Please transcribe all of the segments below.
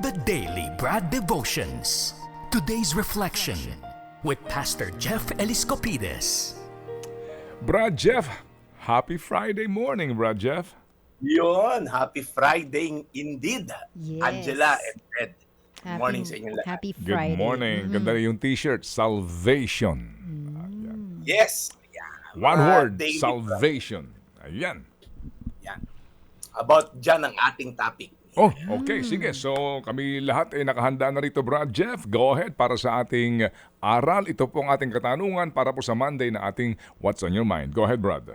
The Daily Brad Devotions. Today's reflection with Pastor Jeff Eliscopides. Brad Jeff, happy Friday morning, Brad Jeff. Yun, happy Friday indeed. Yes. Angela and Ed. Good Happy, morning sa inyo lahat. Happy Good Friday. morning. Ganda na yung t-shirt, Salvation. Yes. Yeah. One Mga word, daily salvation. Ayan. Yan. About dyan ang ating topic. Oh, okay. Sige. So, kami lahat ay nakahanda na rito, Brad Jeff. Go ahead para sa ating aral. Ito po ang ating katanungan para po sa Monday na ating What's on Your Mind. Go ahead, Brad.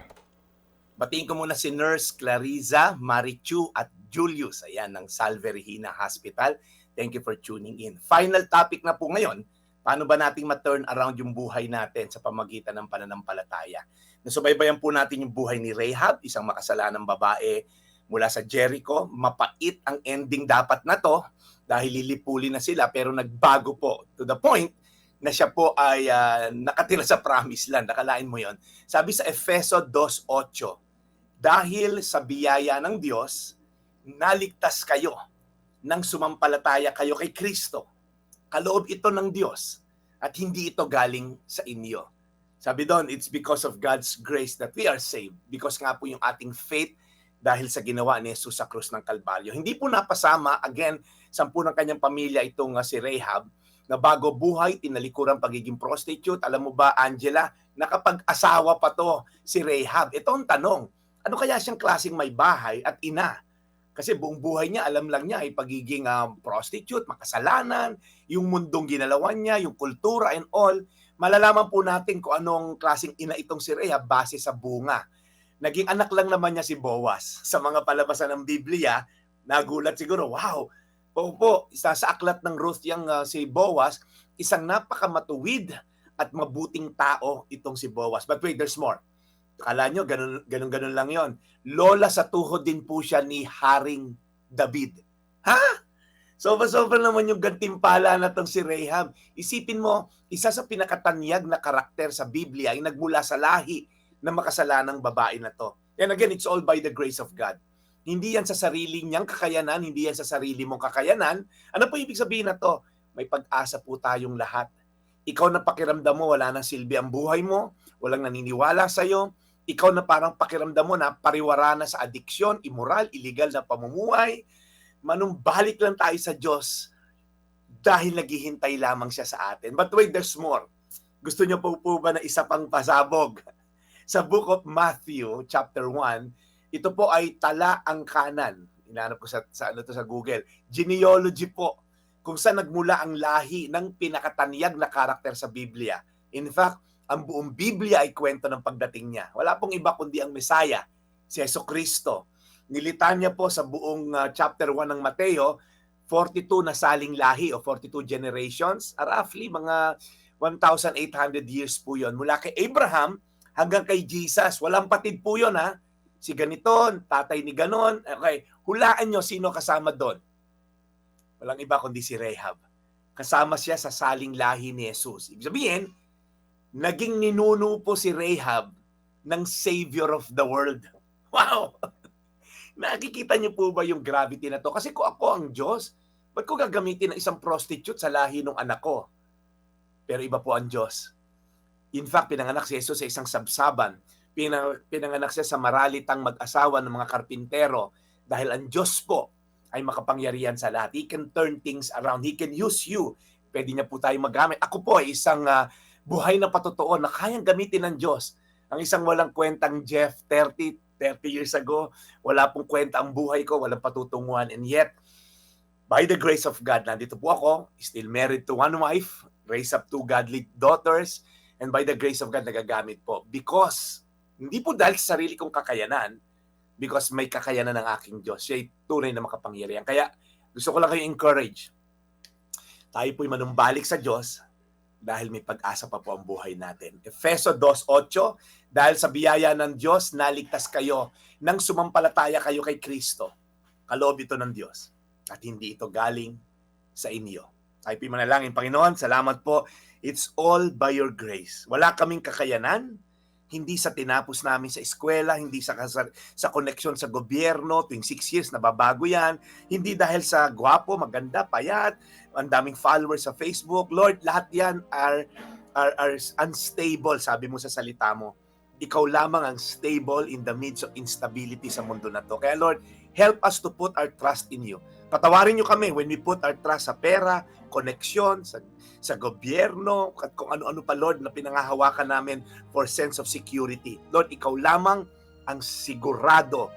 Batiin ko muna si Nurse Clariza, Marichu at Julius. Ayan, ng Salve Regina Hospital. Thank you for tuning in. Final topic na po ngayon, paano ba nating ma-turn around yung buhay natin sa pamagitan ng pananampalataya? Nasubaybayan po natin yung buhay ni Rahab, isang makasalanang babae mula sa Jericho. Mapait ang ending dapat na to dahil lilipulin na sila pero nagbago po to the point na siya po ay ah, nakatira sa promised land. Nakalain mo yon. Sabi sa Efeso 2.8, dahil sa biyaya ng Diyos, naligtas kayo nang sumampalataya kayo kay Kristo. Kaloob ito ng Diyos at hindi ito galing sa inyo. Sabi doon, it's because of God's grace that we are saved. Because nga po yung ating faith dahil sa ginawa ni Jesus sa krus ng Kalbaryo. Hindi po napasama, again, sampu ng kanyang pamilya itong uh, si Rahab, na bago buhay, tinalikuran pagiging prostitute. Alam mo ba, Angela, nakapag-asawa pa to si Rahab. Ito ang tanong, ano kaya siyang klaseng may bahay at ina? Kasi buong buhay niya, alam lang niya ay pagiging ah, prostitute, makasalanan, yung mundong ginalawan niya, yung kultura and all. Malalaman po natin kung anong klaseng ina itong si Rahab base sa bunga. Naging anak lang naman niya si Boaz. Sa mga palabasan ng Biblia, nagulat siguro, wow, po po, isa sa aklat ng Ruth yung ah, si Boaz, isang napakamatuwid at mabuting tao itong si Boaz. But wait, there's more. Kala nyo, ganun, ganun lang yon. Lola sa tuhod din po siya ni Haring David. Ha? Sobra-sobra naman yung gantimpala na tong si Rahab. Isipin mo, isa sa pinakatanyag na karakter sa Biblia ay nagmula sa lahi ng makasalanang babae na to. And again, it's all by the grace of God. Hindi yan sa sarili niyang kakayanan, hindi yan sa sarili mong kakayanan. Ano po ibig sabihin na to? May pag-asa po tayong lahat. Ikaw na pakiramdam mo, wala nang silbi ang buhay mo, walang naniniwala sa'yo, ikaw na parang pakiramdam mo na pariwara na sa adiksyon, immoral, illegal na pamumuhay, manumbalik lang tayo sa Diyos dahil naghihintay lamang siya sa atin. But wait, there's more. Gusto niyo po po ba na isa pang pasabog? Sa book of Matthew, chapter 1, ito po ay tala ang kanan. Inanap ko sa, sa, ano to, sa Google. Genealogy po. Kung saan nagmula ang lahi ng pinakatanyag na karakter sa Biblia. In fact, ang buong Biblia ay kwento ng pagdating niya. Wala pong iba kundi ang Messiah, si Yeso Kristo. Nilitan niya po sa buong uh, chapter 1 ng Mateo, 42 na saling lahi o 42 generations. Roughly, mga 1,800 years po yon Mula kay Abraham hanggang kay Jesus. Walang patid po yon ha. Si ganiton, tatay ni ganon. Okay, hulaan nyo sino kasama doon. Walang iba kundi si Rehab. Kasama siya sa saling lahi ni Jesus. Ibig sabihin, naging ninuno po si Rahab ng Savior of the world. Wow! Nakikita niyo po ba yung gravity na to? Kasi kung ako ang Diyos, ba't ko gagamitin ng isang prostitute sa lahi ng anak ko? Pero iba po ang Diyos. In fact, pinanganak si Jesus sa isang sabsaban. Pinang, pinanganak siya sa maralitang mag-asawa ng mga karpintero dahil ang Diyos po ay makapangyarihan sa lahat. He can turn things around. He can use you. Pwede niya po tayo magamit. Ako po ay isang uh, buhay na patotoo na kayang gamitin ng Diyos. Ang isang walang kwentang Jeff 30, 30 years ago, wala pong kwenta ang buhay ko, walang patutunguhan. And yet, by the grace of God, nandito po ako, still married to one wife, raised up two godly daughters, and by the grace of God, nagagamit po. Because, hindi po dahil sa sarili kong kakayanan, because may kakayanan ng aking Diyos. Siya'y tunay na makapangyarihan. Kaya, gusto ko lang kayo encourage. Tayo po'y manumbalik sa Diyos dahil may pag-asa pa po ang buhay natin. Efeso 2.8, dahil sa biyaya ng Diyos, naligtas kayo nang sumampalataya kayo kay Kristo. Kaloob ito ng Diyos at hindi ito galing sa inyo. Tayo po'y manalangin, Panginoon, salamat po. It's all by your grace. Wala kaming kakayanan, hindi sa tinapos namin sa eskwela, hindi sa, sa, sa koneksyon sa gobyerno, tuwing six years, nababago yan. Hindi dahil sa gwapo, maganda, payat, ang daming followers sa Facebook. Lord, lahat yan are, are, are unstable, sabi mo sa salita mo. Ikaw lamang ang stable in the midst of instability sa mundo na to. Kaya Lord, help us to put our trust in you. Patawarin niyo kami when we put our trust sa pera, koneksyon, sa, sa gobyerno, at kung ano-ano pa, Lord, na pinangahawakan namin for sense of security. Lord, ikaw lamang ang sigurado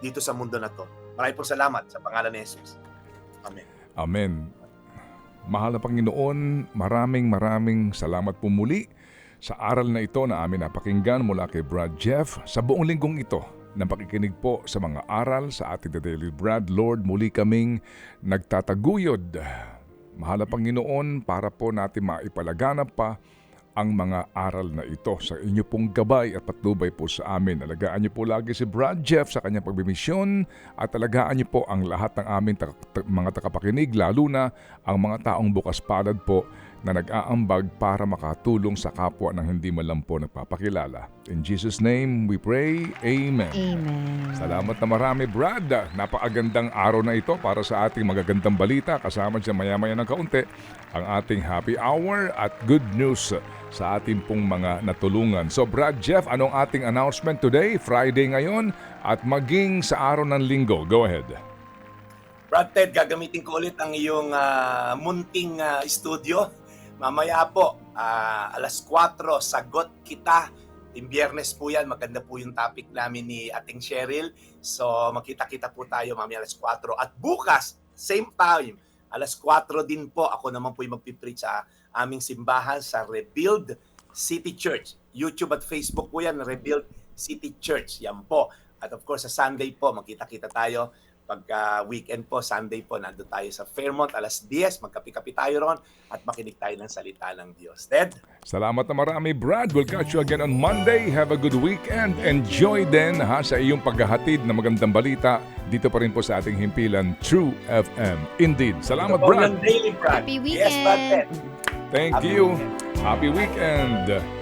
dito sa mundo na to. Maraming po salamat sa pangalan ni Jesus. Amen. Amen. Mahal na Panginoon, maraming maraming salamat po muli sa aral na ito na amin napakinggan mula kay Brad Jeff sa buong linggong ito ng pakikinig po sa mga aral sa ating The Daily Brad. Lord, muli kaming nagtataguyod. Mahal na Panginoon, para po natin maipalaganap pa ang mga aral na ito sa inyo pong gabay at patnubay po sa amin. Alagaan niyo po lagi si Brad Jeff sa kanyang pagbimisyon at alagaan niyo po ang lahat ng aming ta- ta- mga takapakinig, lalo na ang mga taong bukas palad po na nag-aambag para makatulong sa kapwa ng hindi man lang po nagpapakilala. In Jesus' name we pray, Amen. Amen. Salamat na marami, Brad. Napakagandang araw na ito para sa ating magagandang balita. Kasama dyan maya-maya ng kaunti ang ating happy hour at good news sa ating pong mga natulungan. So Brad Jeff, anong ating announcement today? Friday ngayon at maging sa araw ng linggo. Go ahead. Brad Ted, gagamitin ko ulit ang iyong ah, munting ah, studio. Mamaya po, ah, alas 4, sagot kita. Yung biyernes po yan, maganda po yung topic namin ni Ating Cheryl. So makita-kita po tayo mamaya alas 4. At bukas, same time, alas 4 din po, ako naman po yung magpipreach sa aming simbahan sa Rebuild City Church. YouTube at Facebook po yan, Rebuild City Church. Yan po. At of course, sa Sunday po, magkita-kita tayo pagka weekend po, Sunday po, nandun tayo sa Fairmont, alas 10, magkapi-kapi tayo ron at makinig tayo ng salita ng Diyos. Ted? Salamat na marami, Brad. We'll catch you again on Monday. Have a good weekend. Enjoy din ha sa iyong paghahatid ng magandang balita dito pa rin po sa ating himpilan True FM. Indeed. Salamat, Brad. yung Daily Brad. Happy Yes, Brad Ted. Thank Happy you. weekend. Happy weekend.